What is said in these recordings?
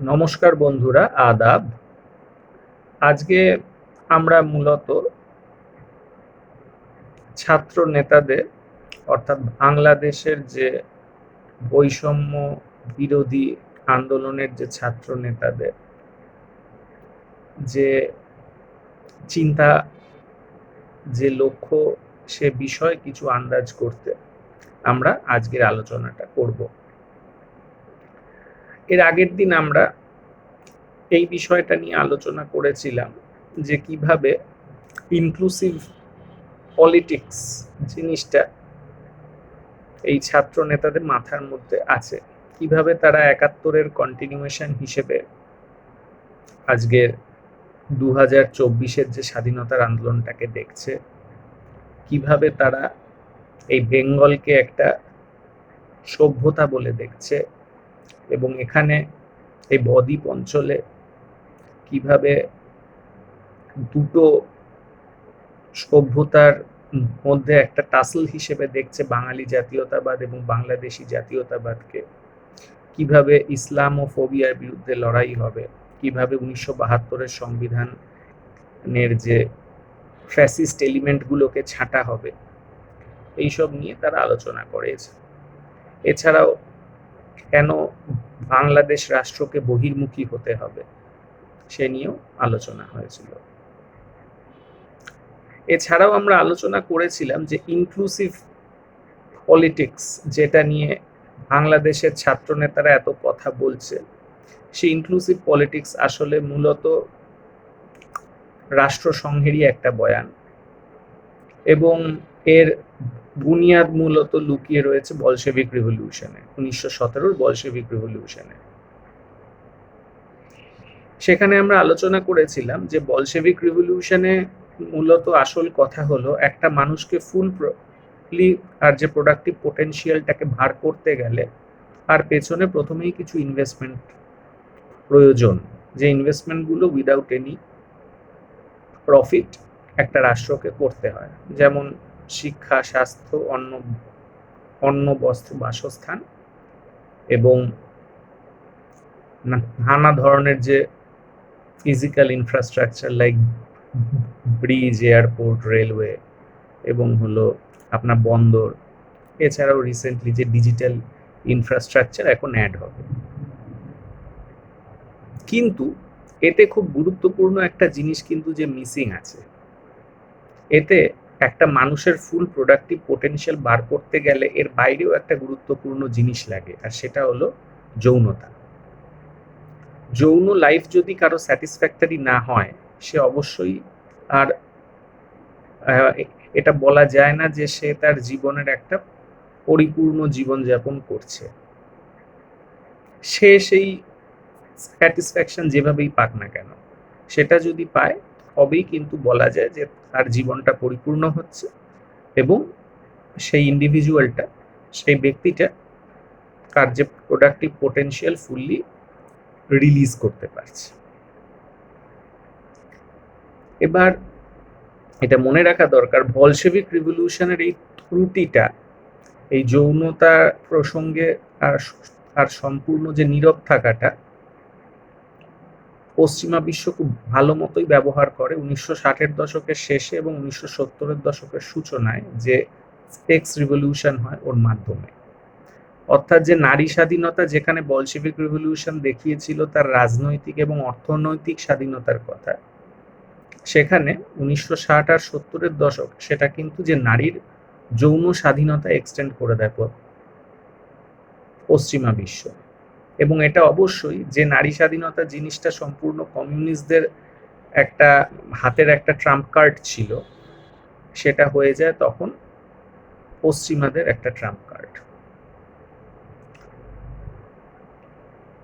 নমস্কার বন্ধুরা, আদাব। আজকে আমরা মূলত ছাত্র নেতাদের, অর্থাৎ বাংলাদেশের যে বৈষম্য বিরোধী আন্দোলনের যে ছাত্র নেতাদের যে চিন্তা, যে লক্ষ্য, সে বিষয়ে কিছু আন্দাজ করতে আমরা আজকের আলোচনাটা করব। এর আগের দিন আমরা এই বিষয়টা নিয়ে আলোচনা করেছিলাম যে কীভাবে ইনক্লুসিভ পলিটিক্স জিনিসটা এই ছাত্র নেতাদের মাথার মধ্যে আছে। কীভাবে তারা একাত্তরের কন্টিনিউয়েশন হিসেবে আজকের দু হাজার চব্বিশের যে স্বাধীনতার আন্দোলনটাকে দেখছে, কীভাবে তারা এই বেঙ্গলকে একটা সভ্যতা বলে দেখছে এবং এখানে এই বদ্বীপ অঞ্চলে কীভাবে দুটো সভ্যতার মধ্যে একটা টাসল হিসেবে দেখছে বাঙালি জাতীয়তাবাদ এবং বাংলাদেশি জাতীয়তাবাদকে, কীভাবে ইসলাম ও ফোবিয়ার বিরুদ্ধে লড়াই হবে, কীভাবে উনিশশো বাহাত্তরের সংবিধানের যে ফ্যাসিস্ট এলিমেন্টগুলোকে ছাঁটা হবে, এইসব নিয়ে তারা আলোচনা করেছে। এছাড়াও কেন বাংলাদেশ রাষ্ট্রকে বহির্মুখী হতে হবে? সে নিয়েও আলোচনা হয়েছিল। এছাড়াও আমরা আলোচনা করেছিলাম যে ইনক্লুসিভ পলিটিক্স যেটা নিয়ে বাংলাদেশের ছাত্র নেতারা এত কথা বলছে, সেই ইনক্লুসিভ পলিটিক্স আসলে মূলত রাষ্ট্রসংঘেরই একটা বয়ান। এবং এর বুনিয়াদ মূলত লুকিয়ে রয়েছে বলশেভিক রিভলিউশনে উনিশশো সতেরোর বলশেভিক রিভলিউশনে সেখানে আমরা আলোচনা করেছিলাম যে বলশেভিক রিভলিউশনে মূলত আসল কথা হলো একটা মানুষকে ফুল আর যে প্রোডাক্টিভ পোটেনশিয়ালটাকে ভার করতে গেলে আর পেছনে প্রথমেই কিছু ইনভেস্টমেন্ট প্রয়োজন। যে ইনভেস্টমেন্টগুলো উইদাউট এনি প্রফিট একটা রাষ্ট্রকে করতে হয়। যেমন শিক্ষা, স্বাস্থ্য অন্ন অন্ন বস্ত্র বাসস্থান এবং নানা ধরনের যে physical infrastructure like bridge airport railway এবং হলো আপনার বন্দর। এছাড়াও রিসেন্টলি যে ডিজিটাল ইনফ্রাস্ট্রাকচার এখন অ্যাড হবে। কিন্তু এতে খুব গুরুত্বপূর্ণ একটা জিনিস কিন্তু যে মিসিং আছে। এতে একটা মানুষের ফুল প্রোডাক্টিভ পোটেনশিয়াল বার করতে গেলে এর বাইরেও একটা গুরুত্বপূর্ণ জিনিস লাগে, আর সেটা হলো যৌনতা। যৌন লাইফ যদি কারও স্যাটিসফ্যাক্টরি না হয়, সে অবশ্যই আর এটা বলা যায় না যে সে তার জীবনের একটা পরিপূর্ণ জীবনযাপন করছে। সে সেই স্যাটিসফ্যাকশন যেভাবেই পাক না কেন, সেটা যদি পায় তবেই কিন্তু বলা যায় যে তার জীবনটা পরিপূর্ণ হচ্ছে এবং সেই ইন্ডিভিজুয়ালটা সেই ব্যক্তিটা তার যে প্রোডাক্টিভ পোটেনশিয়াল ফুললি রিলিজ করতে পারছে। এবার এটা মনে রাখা দরকার বলশেভিক রিভলিউশনের এই ত্রুটিটা, এই যৌনতা প্রসঙ্গে আর সম্পূর্ণ যে নীরব থাকাটা পশ্চিমা বিশ্ব খুব ভালো মতোই ব্যবহার করে। উনিশশো ষাটের দশকের শেষে এবং উনিশশো সত্তরের দশকের সূচনায় যে স্পেক্স রিভলিউশন হয় ওর মাধ্যমে। অর্থাৎ যে নারী স্বাধীনতা যেখানে বলশেভিক রিভলিউশন দেখিয়েছিল তার রাজনৈতিক এবং অর্থনৈতিক স্বাধীনতার কথা, সেখানে উনিশশো ষাট আর সত্তরের দশক সেটা কিন্তু যে নারীর যৌন স্বাধীনতা এক্সটেন্ড করে দেয় পশ্চিমা বিশ্ব। এবং এটা অবশ্যই যে নারী স্বাধীনতা জিনিসটা সম্পূর্ণ কমিউনিস্টদের একটা হাতের একটা ট্রাম্প কার্ড ছিল, সেটা হয়ে যায় তখন পশ্চিমাদের একটা ট্রাম্প কার্ড।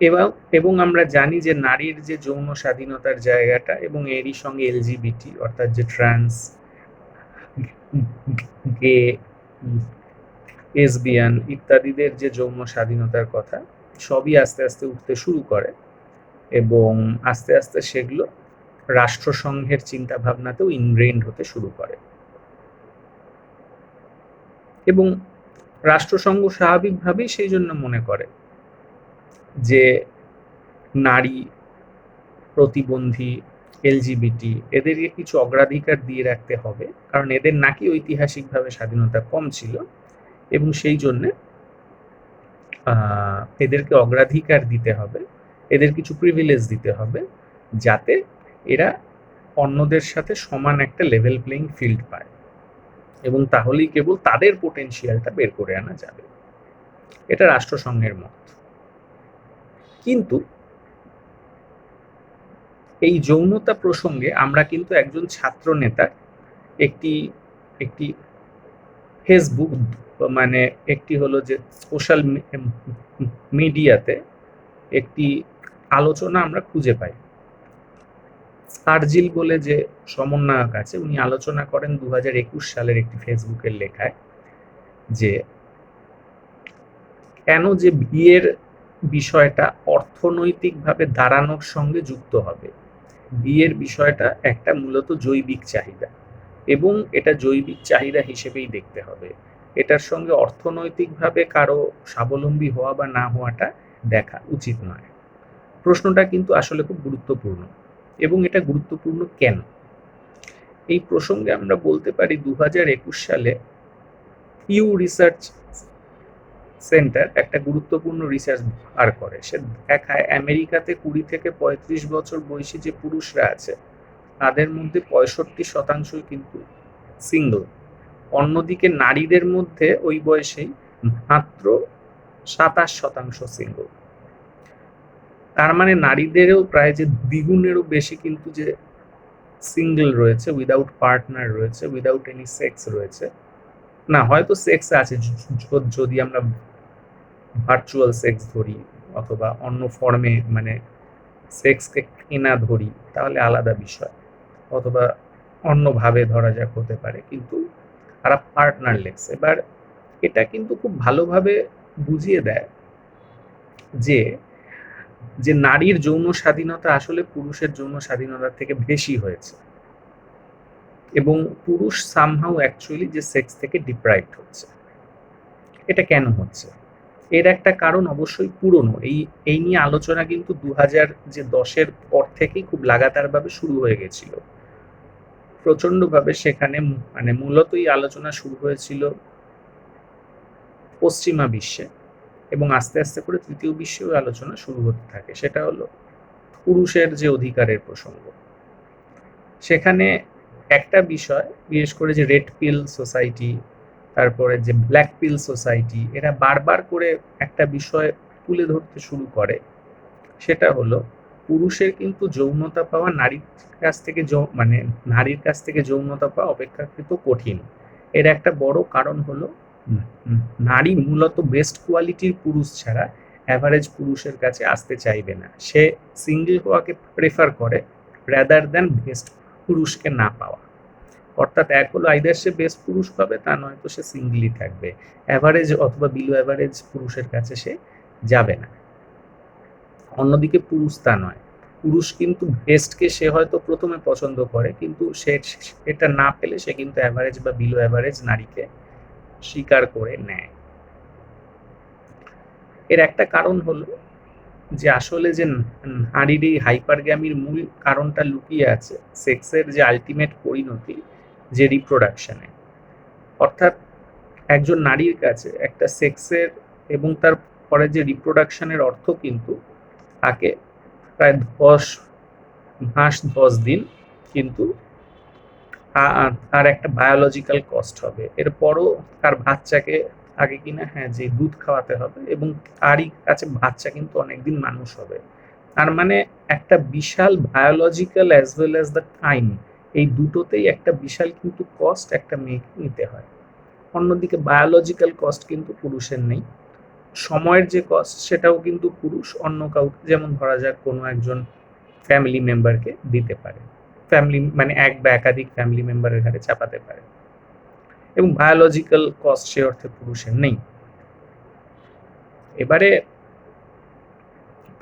এবং এবং আমরা জানি যে নারীর যে যৌন স্বাধীনতার জায়গাটা এবং এরই সঙ্গে এলজিবিটি, অর্থাৎ যে ট্রান্স, গে এসবিয়ান ইত্যাদিদের যে যৌন স্বাধীনতার কথা সবই আস্তে আস্তে উঠতে শুরু করে এবং আস্তে আস্তে সেগুলো রাষ্ট্রসংঘের চিন্তা ভাবনাতেও ইনগ্রেন্ড হতে শুরু করে। এবং রাষ্ট্রসংঘ স্বাভাবিকভাবেই সেই জন্য মনে করে যে নারী প্রতিবন্ধী, এলজিবিটি এদেরকে কিছু অগ্রাধিকার দিয়ে রাখতে হবে, কারণ এদের নাকি ঐতিহাসিকভাবে স্বাধীনতা কম ছিল এবং সেই জন্যে এদেরকে অগ্রাধিকার দিতে হবে, এদের কিছু প্রিভিলেজ দিতে হবে, যাতে এরা অন্যদের সাথে সমান একটা লেভেল প্লেইং ফিল্ড পায়। এবং তাহলেই কেবল তাদের পোটেনশিয়ালটা বের করে আনা যাবে। এটা রাষ্ট্রসংঘের মত। কিন্তু এই যৌনতা প্রসঙ্গে আমরা কিন্তু একজন ছাত্র নেতার একটি একটি ফেসবুক মানে একটি হলো যে সোশ্যাল মিডিয়াতে একটি আলোচনা আমরা খুঁজে পাই। আরজিল বলে যে সমন্বয়ক আছে, উনি আলোচনা করেন দু সালের একটি ফেসবুকের লেখায় যে কেন যে বিয়ের বিষয়টা অর্থনৈতিকভাবে দাঁড়ানোর সঙ্গে যুক্ত হবে। বিয়ের বিষয়টা একটা মূলত জৈবিক চাহিদা এবং এটা জৈবিক চাহিদা হিসেবেই দেখতে হবে। এটার সঙ্গে অর্থনৈতিকভাবে কারও স্বাবলম্বী হওয়া বা না হওয়াটা দেখা উচিত নয়। প্রশ্নটা কিন্তু আসলে খুব গুরুত্বপূর্ণ। এবং এটা গুরুত্বপূর্ণ কেন? এই প্রসঙ্গে আমরা বলতে পারি দু হাজার একুশ সালে ইউ রিসার্চ সেন্টার একটা গুরুত্বপূর্ণ রিসার্চ বার করে। সে দেখায় আমেরিকাতে কুড়ি থেকে পঁয়ত্রিশ বছর বয়সী যে পুরুষরা আছে, তাদের মধ্যে পঁয়ষট্টি শতাংশই কিন্তু সিঙ্গল অন্যদিকে নারীদের মধ্যে ওই বয়সেই মাত্র সাতাশ শতাংশ সিঙ্গল তার মানে নারীদেরও প্রায় যে দ্বিগুণেরও বেশি কিন্তু যে সিঙ্গল রয়েছে উইদাউট পার্টনার রয়েছে উইদাউট এনি সেক্স রয়েছে। না হয়তো সেক্স আছে যদি আমরা ভার্চুয়াল সেক্স ধরি অথবা অন্য ফর্মে মানে সেক্সকে কেনা ধরি তাহলে আলাদা বিষয়। অথবা অন্যভাবে ধরা যাক হতে পারে কিন্তু তারা পার্টনারলেস এবার এটা কিন্তু খুব ভালোভাবে বুঝিয়ে দেয় যে যে নারীর যৌন স্বাধীনতা আসলে পুরুষের যৌন স্বাধীনতা থেকে বেশি হয়েছে। এবং পুরুষ সামহাউ অ্যাকচুয়ালি যে সেক্স থেকে ডিপ্রাইভড হচ্ছে। এটা কেন হচ্ছে? এর একটা কারণ অবশ্যই পুরনো। এই এই নিয়ে আলোচনা কিন্তু দু হাজার যে দশের পর থেকেই খুব লাগাতারভাবে শুরু হয়ে গেছিল। প্রচণ্ডভাবে সেখানে মানে মূলতই আলোচনা শুরু হয়েছিল পশ্চিমা বিশ্বে এবং আস্তে আস্তে করে তৃতীয় বিশ্বেও আলোচনা শুরু হতে থাকে। সেটা হলো পুরুষের যে অধিকারের প্রসঙ্গ। সেখানে একটা বিষয়, বিশেষ করে যে রেড পিল সোসাইটি, তারপরে যে ব্ল্যাক পিল সোসাইটি, এরা বারবার করে একটা বিষয় তুলে ধরতে শুরু করে। সেটা হলো পুরুষের কিন্তু যৌনতা পাওয়া নারীর কাছ থেকে মানে নারীর কাছ থেকে যৌনতা পাওয়া অপেক্ষাকৃত কঠিন। এর একটা বড় কারণ হলো নারী মূলত বেস্ট কোয়ালিটির পুরুষ ছাড়া অ্যাভারেজ পুরুষের কাছে আসতে চাইবে না। সে সিঙ্গেল হওয়াকে প্রেফার করে র্যাদার দ্যান বেস্ট পুরুষকে না পাওয়া। অর্থাৎ এক হলো আইদার সে বেস্ট পুরুষ পাবে তা নয়তো সে সিঙ্গেলই থাকবে। অ্যাভারেজ অথবা বিলো অ্যাভারেজ পুরুষের কাছে সে যাবে না। অন্যদিকে পুরুষ তা নয়। পুরুষ কিন্তু বেস্টকে সে হয়তো প্রথমে পছন্দ করে, কিন্তু সে এটা না পেলে সে কিন্তু অ্যাভারেজ বা বিলো অ্যাভারেজ নারীকে স্বীকার করে নেয়। এর একটা কারণ হলো যে আসলে যে নারীর এই হাইপারগ্যামির মূল কারণটা লুকিয়ে আছে সেক্সের যে আলটিমেট পরিণতি, যে রিপ্রোডাকশনে অর্থাৎ একজন নারীর কাছে একটা সেক্সের এবং তার পরে যে রিপ্রোডাকশনের অর্থ কিন্তু তাকে প্রায় দশ, মাস দশ দিন কিন্তু আর একটা বায়োলজিক্যাল কস্ট হবে। এরপরও তার বাচ্চাকে আগে কিনা হ্যাঁ যে দুধ খাওয়াতে হবে এবং তারই কাছে বাচ্চা কিন্তু অনেকদিন মানুষ হবে। তার মানে একটা বিশাল biological as well as the time এই দুটোতেই একটা বিশাল কিন্তু কস্ট একটা মেয়েকে নিতে হয়। অন্যদিকে বায়োলজিক্যাল কস্ট কিন্তু পুরুষের নেই। সময়ের যে কস্ট সেটাও কিন্তু পুরুষ অন্য কাউকে, যেমন ধরা যাক কোনো একজন ফ্যামিলি মেম্বারকে দিতে পারে। ফ্যামিলি মানে এক বা একাধিক ফ্যামিলি মেম্বারের ঘাড়ে চাপাতে পারে। এবং বায়োলজিক্যাল কস্ট সে অর্থে পুরুষের নেই। এবারে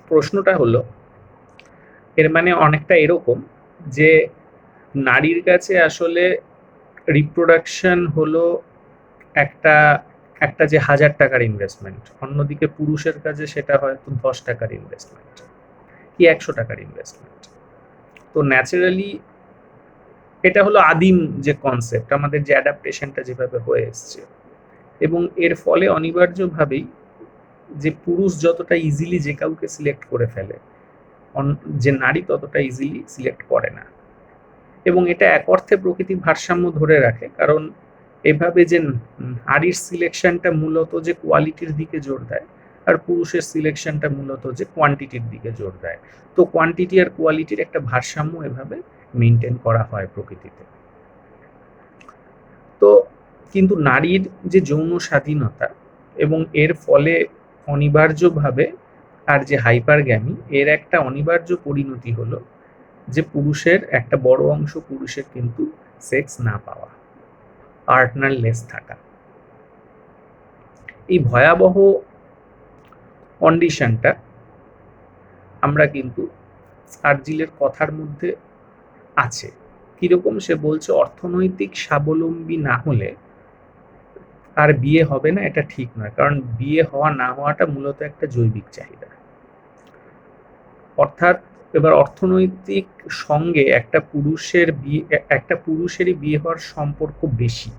প্রশ্নটা হলো, এর মানে অনেকটা এরকম যে নারীর কাছে আসলে রিপ্রোডাকশন হলো একটা একটা যে হাজার টাকার ইনভেস্টমেন্ট অন্যদিকে পুরুষের কাজে সেটা হয়তো দশ টাকার ইনভেস্টমেন্ট কি একশো টাকার ইনভেস্টমেন্ট তো ন্যাচারালি এটা হলো আদিম যে কনসেপ্ট আমাদের যে অ্যাডাপ্টেশনটা যেভাবে হয়ে এসছে। এবং এর ফলে অনিবার্যভাবেই যে পুরুষ যতটা ইজিলি যে কাউকে সিলেক্ট করে ফেলে যে নারী ততটা ইজিলি সিলেক্ট করে না। এবং এটা এক অর্থে প্রকৃতির ভারসাম্য ধরে রাখে, কারণ এভাবে যে নারীর সিলেকশনটা মূলত যে কোয়ালিটির দিকে জোর দেয় আর পুরুষের সিলেকশনটা মূলত যে কোয়ান্টিটির দিকে জোর দেয়। তো কোয়ান্টিটি আর কোয়ালিটির একটা ভারসাম্য এভাবে মেনটেন করা হয় প্রকৃতিতে। তো কিন্তু নারীর যে যৌন স্বাধীনতা এবং এর ফলে অনিবার্যভাবে আর যে হাইপারগ্যামি, এর একটা অনিবার্য পরিণতি হলো যে পুরুষের একটা বড় অংশ পুরুষের কিন্তু সেক্স না পাওয়া। পার্টনারলেস থাকা। এই ভয়াবহ কন্ডিশনটা আমরা কিন্তু সার্জিলের কথার মধ্যে আছে। কীরকম সে বলছে, অর্থনৈতিক স্বাবলম্বী না হলে আর বিয়ে হবে না, এটা ঠিক নয়। কারণ বিয়ে হওয়া না হওয়াটা মূলত একটা জৈবিক চাহিদা। অর্থাৎ এবার অর্থনৈতিক সঙ্গে একটা পুরুষের বিয়ে, একটা পুরুষেরই বিয়ে হওয়ার সম্পর্ক বেশি,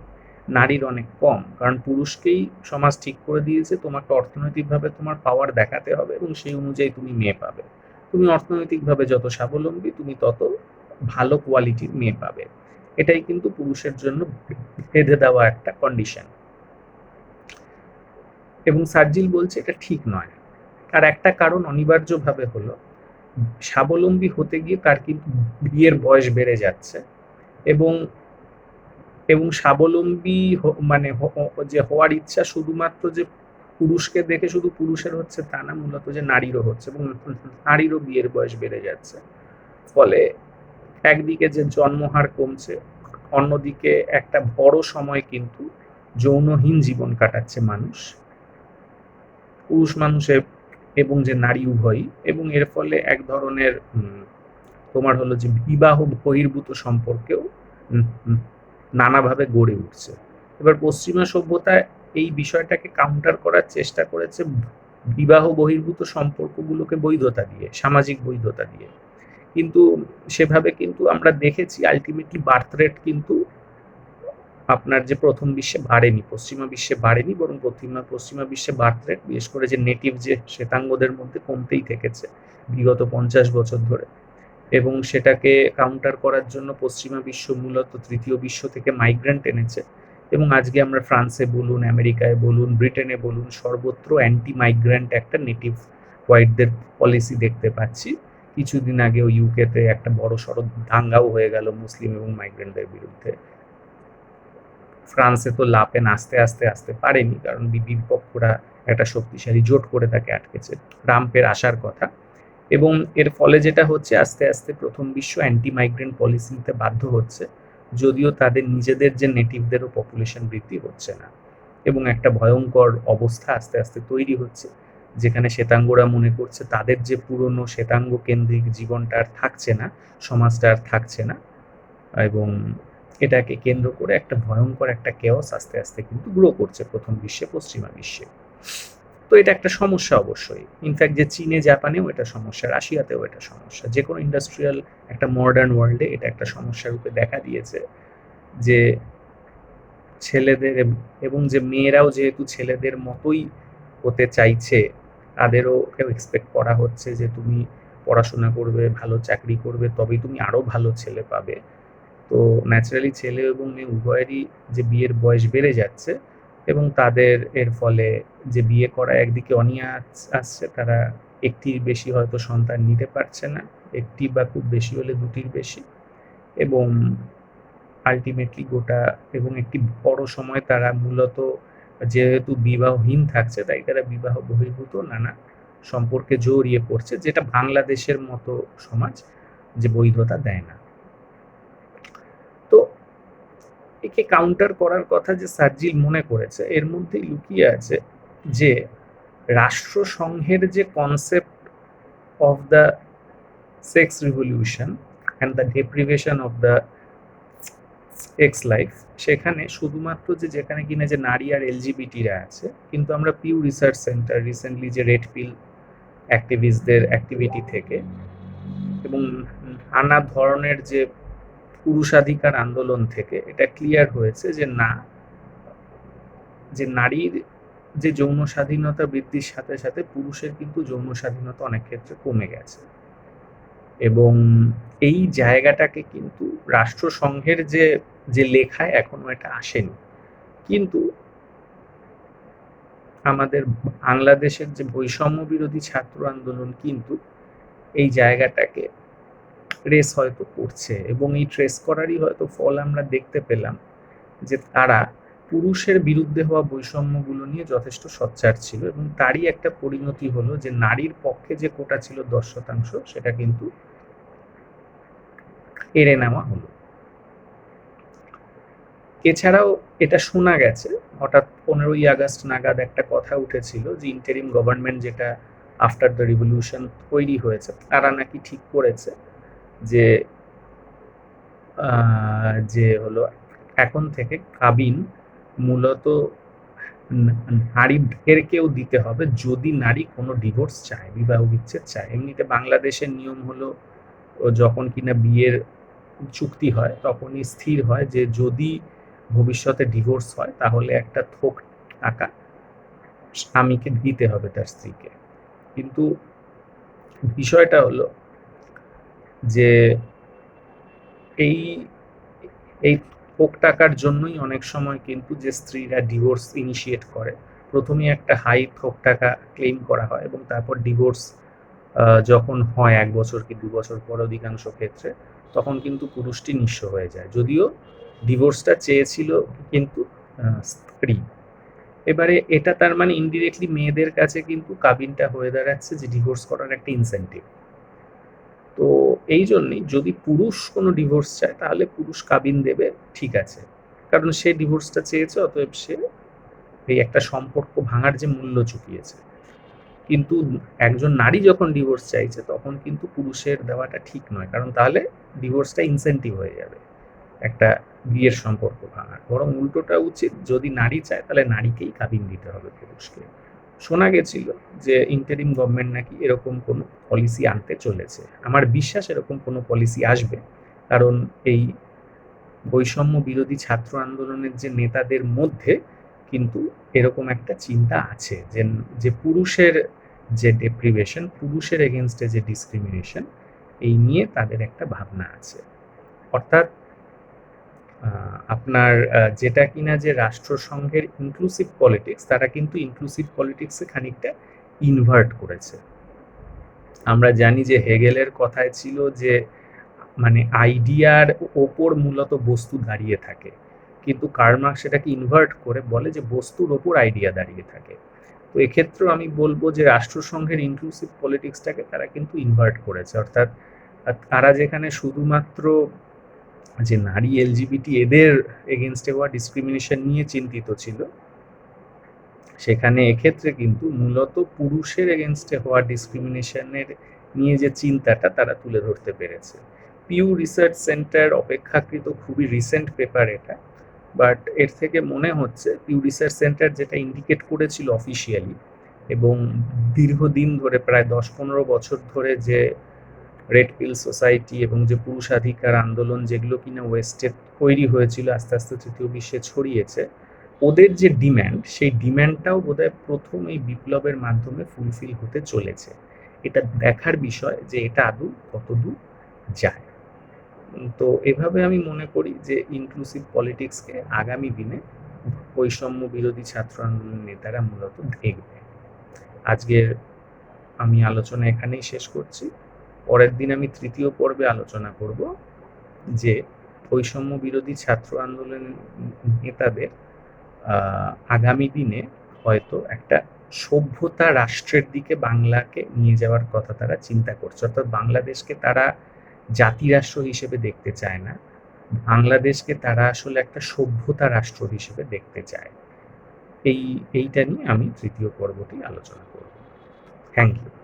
নারীর অনেক কম, কারণ পুরুষকেই সমাজ ঠিক করে দিয়েছে, তোমাকে অর্থনৈতিকভাবে তোমার পাওয়ার দেখাতে হবে এবং সেই অনুযায়ী তুমি মেয়ে পাবে। তুমি অর্থনৈতিকভাবে যত স্বাবলম্বী, তুমি তত ভালো কোয়ালিটির মেয়ে পাবে। এটাই কিন্তু পুরুষের জন্য বেঁধে দেওয়া একটা কন্ডিশন এবং সার্জিল বলছে এটা ঠিক নয়। আর একটা কারণ অনিবার্যভাবে হলো স্বাবলম্বী হতে গিয়ে তার কিন্তু বিয়ের বয়স বেড়ে যাচ্ছে এবং এবং স্বাবলম্বী মানে যে হওয়ার ইচ্ছা শুধুমাত্র যে পুরুষকে দেখে শুধু পুরুষের হচ্ছে তা না, মূলত যে নারীরও হচ্ছে এবং নারীরও বিয়ের বয়স বেড়ে যাচ্ছে। ফলে একদিকে যে জন্মহার কমছে, অন্যদিকে একটা বড় সময় কিন্তু যৌনহীন জীবন কাটাচ্ছে মানুষ। পুরুষ মানুষের এবং যে নারী উভয়ই, এবং এর ফলে এক ধরনের তোমার হলো যে বিবাহ বহির্ভূত সম্পর্কেও নানাভাবে গড়ে উঠছে। এবার পশ্চিমা সভ্যতা এই বিষয়টাকে কাউন্টার করার চেষ্টা করেছে বিবাহ বহির্ভূত সম্পর্কগুলোকে বৈধতা দিয়ে, সামাজিক বৈধতা দিয়ে। কিন্তু সেভাবে কিন্তু আমরা দেখেছি আলটিমেটলি বার্থ রেট কিন্তু আপনার যে প্রথম বিশ্বে বাড়েনি, পশ্চিমা বিশ্বে বাড়েনি, বরং পশ্চিমা পশ্চিমা বিশ্বে বার্থ রেট বিশেষ করে যে নেটিভ যে শ্বেতাঙ্গদের মধ্যে কমতেই থেকেছে বিগত পঞ্চাশ বছর ধরে। এবং সেটাকে কাউন্টার করার জন্য পশ্চিমা বিশ্ব মূলত তৃতীয় বিশ্ব থেকে মাইগ্রেন্ট এনেছে। এবং আজকে আমরা ফ্রান্সে বলুন, আমেরিকায় বলুন, ব্রিটেনে বলুন, সর্বত্র অ্যান্টি মাইগ্রেন্ট একটা নেটিভ হোয়াইটদের পলিসি দেখতে পাচ্ছি। কিছুদিন আগেও ইউকেতে একটা বড় সড়ক দাঙ্গাও হয়ে গেল মুসলিম এবং মাইগ্রেন্টদের বিরুদ্ধে। ফ্রান্সে তো লাপেন আস্তে আস্তে, আসতে পারেনি, কারণ বিপক্ষরা একটা শক্তিশালী জোট করে তাকে আটকেছে, ট্রাম্পের আসার কথা। এবং এর ফলে যেটা হচ্ছে, আস্তে আস্তে প্রথম বিশ্ব অ্যান্টি মাইগ্রেন্ট পলিসি নিতে বাধ্য হচ্ছে, যদিও তাদের নিজেদের যে নেটিভদেরও পপুলেশন বৃদ্ধি হচ্ছে না। এবং একটা ভয়ঙ্কর অবস্থা আস্তে আস্তে তৈরি হচ্ছে, যেখানে শ্বেতাঙ্গরা মনে করছে তাদের যে পুরনো শ্বেতাঙ্গ কেন্দ্রিক জীবনটা আর থাকছে না, সমাজটা আর থাকছে না। এবং এটাকে কেন্দ্র করে একটা ভয়ঙ্কর একটা কেওস আস্তে আস্তে কিন্তু গ্রো করছে প্রথম বিশ্বে, পশ্চিমা বিশ্বে। তো এটা একটা সমস্যা অবশ্যই। ইনফ্যাক্ট যে চীনে, জাপানেও এটা সমস্যা, রাশিয়াতেও এটা সমস্যা। যে কোনো ইন্ডাস্ট্রিয়াল একটা মডার্ন ওয়ার্ল্ডে এটা একটা সমস্যা রূপে দেখা দিয়েছে যে ছেলেদের এবং যে মেয়েরাও যেহেতু ছেলেদের মতোই হতে চাইছে, তাদেরও কেউ এক্সপেক্ট করা হচ্ছে যে তুমি পড়াশোনা করবে, ভালো চাকরি করবে, তবেই তুমি আরও ভালো ছেলে পাবে। তো ন্যাচারালি ছেলে এবং মেয়ে উভয়েরই যে বিয়ের বয়স বেড়ে যাচ্ছে এবং তাদের এর ফলে যে বিয়ে করা একদিকে অনিয়া আসছে, তারা একটির বেশি হয়তো সন্তান নিতে পারছে না, একটি বা খুব বেশি হলে দুটির বেশি এবং আলটিমেটলি গোটা এবং একটি বড় সময় তারা মূলত যেহেতু বিবাহহীন থাকছে, তাই তারা বিবাহ বহির্ভূত নানা সম্পর্কে জড়িয়ে পড়ছে, যেটা বাংলাদেশের মতো সমাজ যে বৈধতা দেয় না। একে কাউন্টার করার কথা যে সার্জিল মনে করেছে, এর মধ্যেই লুকিয়ে আছে যে রাষ্ট্রসংঘের যে concept of the sex revolution and the deprivation of the ex life সেখানে শুধুমাত্র যে যেখানে কিনা যে নারী আর এলজিবিটিরা আছে, কিন্তু আমরা পিউ রিসার্চ সেন্টার রিসেন্টলি যে রেড পিল অ্যাক্টিভিস্টদের অ্যাক্টিভিটি থেকে এবং নানা ধরনের যে পুরুষাধিকার আন্দোলন থেকে এটা ক্লিয়ার হয়েছে যে না, যে নারীর যে যৌন স্বাধীনতা বৃদ্ধির সাথে সাথে পুরুষের কিন্তু যৌন স্বাধীনতা অনেক ক্ষেত্রে কমে গেছে। এবং এই জায়গাটাকে কিন্তু রাষ্ট্রসংঘের যে যে লেখায় এখনও এটা আসেনি। কিন্তু আমাদের বাংলাদেশের যে বৈষম্য বিরোধী ছাত্র আন্দোলন কিন্তু এই জায়গাটাকে ট্রেস হয়তো করছে এবং এই ট্রেস করারই হয়তো ফল আমরা দেখতে পেলাম যে তারা পুরুষের বিরুদ্ধে হওয়া বৈষম্যগুলো নিয়ে যথেষ্ট সচ্চার ছিল এবং তারই একটা পরিণতি হলো যে নারীর পক্ষে যে কোটা ছিল দশ শতাংশ, সেটা কিন্তু এড়ে নেওয়া হলো। এছাড়াও এটা শোনা গেছে, হঠাৎ পনেরোই আগস্ট নাগাদ একটা কথা উঠেছিল যে ইন্টারিম গভর্নমেন্ট যেটা আফটার দ্য রিভলিউশন তৈরি হয়েছে, তারা নাকি ঠিক করেছে। যে যে হলো এখন থেকে কাবিন মূলত নারীদেরকেও দিতে হবে যদি নারী কোনো ডিভোর্স চায়, বিবাহ বিচ্ছেদ চায়। এমনিতে বাংলাদেশের নিয়ম হলো যখন কিনা বিয়ের চুক্তি হয় তখনই স্থির হয় যে যদি ভবিষ্যতে ডিভোর্স হয় তাহলে একটা থোক টাকা স্বামীকে দিতে হবে তার স্ত্রীকে। কিন্তু বিষয়টা হলো যে এই এই থোক টাকার জন্যই অনেক সময় কিন্তু যে স্ত্রীরা ডিভোর্স ইনিশিয়েট করে। প্রথমেই একটা হাই থোক টাকা ক্লেম করা হয় এবং তারপর ডিভোর্স যখন হয় এক বছর কি দু বছর পর অধিকাংশ ক্ষেত্রে, তখন কিন্তু পুরুষটি নিঃস্ব হয়ে যায়। যদিও ডিভোর্সটা চেয়েছিল কিন্তু স্ত্রী। এবারে এটা তার মানে ইনডিরেক্টলি মেয়েদের কাছে কিন্তু কাবিনটা হয়ে দাঁড়াচ্ছে যে ডিভোর্স করার একটা ইনসেন্টিভ এই জন্যই যদি পুরুষ কোনো ডিভোর্স চায়, তাহলে পুরুষ কাবিন দেবে, ঠিক আছে। কারণ সে ডিভোর্সটা চেয়েছে, অতএব সে এই একটা সম্পর্ক ভাঙার যে মূল্য চুকিয়েছে। কিন্তু একজন নারী যখন ডিভোর্স চাইছে, তখন কিন্তু পুরুষের দেওয়াটা ঠিক নয়। কারণ তাহলে ডিভোর্সটা ইনসেন্টিভ হয়ে যাবে, একটা বিয়ের সম্পর্ক ভাঙার। বরং উল্টোটা উচিত, যদি নারী চায়, তাহলে নারীকেই কাবিন দিতে হবে পুরুষকে। শোনা গেছিল যে ইন্টারিম গভর্নমেন্ট নাকি এরকম কোনো পলিসি আনতে চলেছে। আমার বিশ্বাস এরকম কোনো পলিসি আসবে। কারণ এই বৈষম্য বিরোধী ছাত্র আন্দোলনের যে নেতাদের মধ্যে কিন্তু এরকম একটা চিন্তা আছে যে যে পুরুষের যে ডেপ্রিভেশন পুরুষের এগেনস্টে যে ডিসক্রিমিনেশন এই নিয়ে তাদের একটা ভাবনা আছে। অর্থাৎ আপনার যেটা কিনা যে রাষ্ট্রসংঘের ইনক্লুসিভ পলিটিক্স তারা কিন্তু ইনক্লুসিভ পলিটিক্সে খানিকটা ইনভার্ট করেছে। আমরা জানি যে হেগেলের কথায় ছিল যে মানে আইডিয়ার ওপর মূলত বস্তু দাঁড়িয়ে থাকে। কিন্তু কার্মার্ক সেটাকে ইনভার্ট করে বলে যে বস্তুর ওপর আইডিয়া দাঁড়িয়ে থাকে। তো এক্ষেত্রেও আমি বলব যে রাষ্ট্রসংঘের ইনক্লুসিভ পলিটিক্সটাকে তারা কিন্তু ইনভার্ট করেছে। অর্থাৎ তারা যেখানে শুধুমাত্র যে নারী এলজিবিটি এদের এগেনস্টে হওয়া ডিসক্রিমিনেশন নিয়ে চিন্তিত ছিল। সেখানে এক্ষেত্রে কিন্তু মূলত পুরুষের এগেনস্টে হওয়া ডিসক্রিমিনেশনের নিয়ে যে চিন্তাটা তারা তুলে ধরতে পেরেছে। পিউ রিসার্চ সেন্টার অপেক্ষাকৃত খুবই রিসেন্ট পেপার এটা বাট এর থেকে মনে হচ্ছে পিউ রিসার্চ সেন্টার যেটা ইন্ডিকেট করেছিল অফিসিয়ালি এবং দীর্ঘদিন ধরে, প্রায় দশ পনেরো বছর ধরে যে রেড পিল সোসাইটি এবং যে পুরুষাধিকার আন্দোলন যেগুলো কিনা ওয়েস্টে তৈরি হয়েছিল, আস্তে আস্তে তৃতীয় বিশ্বে ছড়িয়েছে, ওদের যে ডিম্যান্ড সেই ডিম্যান্ডটাও বোধহয় প্রথম এই বিপ্লবের মাধ্যমে ফুলফিল হতে চলেছে। এটা দেখার বিষয় যে এটা আদৌ কতদূর যায়। তো এভাবে আমি মনে করি যে ইনক্লুসিভ পলিটিক্সকে আগামী দিনে বৈষম্য বিরোধী ছাত্র আন্দোলন নেতারা মূলত দেখবে। আজকের আমি আলোচনা এখানেই শেষ করছি। পরের দিন আমি তৃতীয় পর্বে আলোচনা করব যে বৈষম্য বিরোধী ছাত্র আন্দোলন নেতাদের আগামী দিনে হয়তো একটা সভ্যতা রাষ্ট্রের দিকে বাংলাকে নিয়ে যাওয়ার কথা তারা চিন্তা করছে। অর্থাৎ বাংলাদেশকে তারা জাতিরাষ্ট্র হিসেবে দেখতে চায় না। বাংলাদেশকে তারা আসলে একটা সভ্যতা রাষ্ট্র হিসেবে দেখতে চায়। এই, এইটা নিয়ে আমি তৃতীয় পর্বটি আলোচনা করব। Thank you